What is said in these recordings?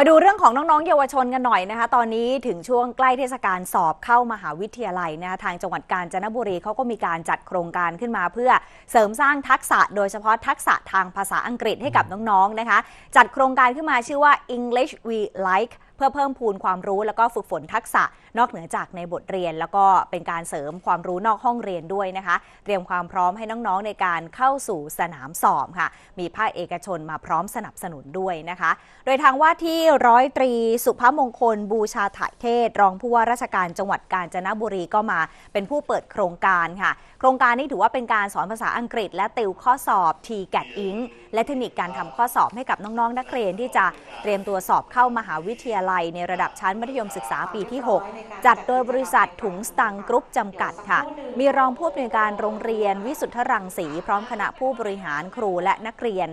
มาดูเรื่องของน้อง ๆ เยาวชนกันหน่อยนะคะ ตอนนี้ถึงช่วงใกล้เทศกาลสอบเข้ามหาวิทยาลัยนะคะทางจังหวัดกาญจนบุรีเขาก็มีการจัดโครงการขึ้นมาเพื่อเสริมสร้างทักษะโดยเฉพาะทักษะทางภาษาอังกฤษให้กับน้อง ๆ นะคะ จัดโครงการขึ้นมาชื่อว่า English We Like เพื่อเพิ่มพูนความรู้แล้วก็ฝึกฝนทักษะนอกเหนือจากในบทเรียน แล้วก็เป็นการเสริมความรู้นอกห้องเรียนด้วยนะคะ เตรียมความพร้อมให้น้องๆในการเข้าสู่สนามสอบค่ะ มีภาคเอกชนมาพร้อมสนับสนุนด้วยนะคะ โดยทางว่าที่ร้อยตรีสุภมงคลบูชาถ่ายเทศ รองผู้ว่าราชการจังหวัดกาญจนบุรีก็มาเป็นผู้เปิดโครงการค่ะ โครงการนี้ถือว่าเป็นการสอนภาษาอังกฤษ และติวข้อสอบ t g a t i n และเทคนิคการทำข้อสอบให้กับน้องๆ นักเรียนที่จะเตรียมตัวสอบเข้ามหาวิทยาลัย ในระดับชั้นมัธยมศึกษาปีที่ 6 จัดโดยบริษัทถุงสตังกรุ๊ปจำกัดค่ะ มีรองผู้อำนวยการโรงเรียนวิสุทธรังสีพร้อมคณะผู้บริหารครูและนักเรียน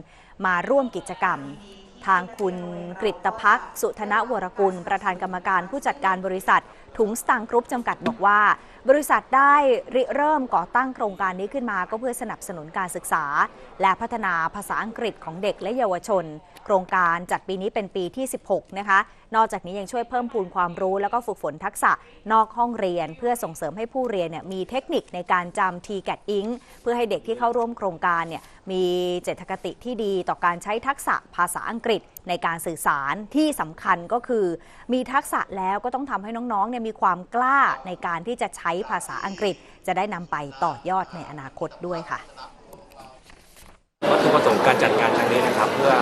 มาร่วมกิจกรรม ทางคุณกริตพักสุธนวรกุล ประธานกรรมการผู้จัดการบริษัท ถุงสตังค์กรุ๊ปจำกัดบอกว่า บริษัทได้ริเริ่มก่อตั้งโครงการนี้ขึ้นมาก็เพื่อสนับสนุนการศึกษา และพัฒนาภาษาอังกฤษของเด็กและเยาวชน โครงการจัดปีนี้เป็นปีที่ 16 นะคะ นอกจากนี้ยังช่วยเพิ่มพูนความรู้ แล้วก็ฝึกฝนทักษะนอกห้องเรียน เพื่อส่งเสริมให้ผู้เรียนเนี่ยมีเทคนิคในการจำ t g a t i n เพื่อให้เด็กที่เข้าร่วมโครงการเนี่ยมีเจตคติที่ดีต่อการใช้ทักษะภาษาอังกฤษในการสื่อสารที่สำคัญก็คือ มีทักษะแล้วก็ต้องทำให้น้องๆเนี่ยมีความกล้าในการที่จะใช้ภาษาอังกฤษ จะได้นำไปต่อยอดในอนาคตด้วยค่ะวัตถุประสงค์การจัดการครั้งนี้นะครับ เพื่อ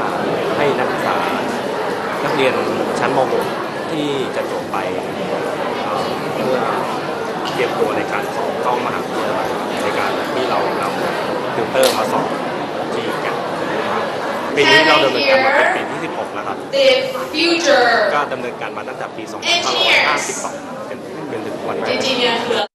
ให้นักศึกษานักเรียนชั้นม .6 ที่จะจบไปเอ่อเพื่อเตรียมตัวในการสอบเข้ามหาวิทยาลัยในการที่เรานำติวเตอร์มาสอบที่แกนนะครับ ปีนี้เราดำเนินการมาเป็นปีที่ 16 แล้วครับ the future ก็ดำเนินการมาตั้งแต่ปี 2552 เป็นเป็นถึงวันจนี้ริงๆเนี่ยคือ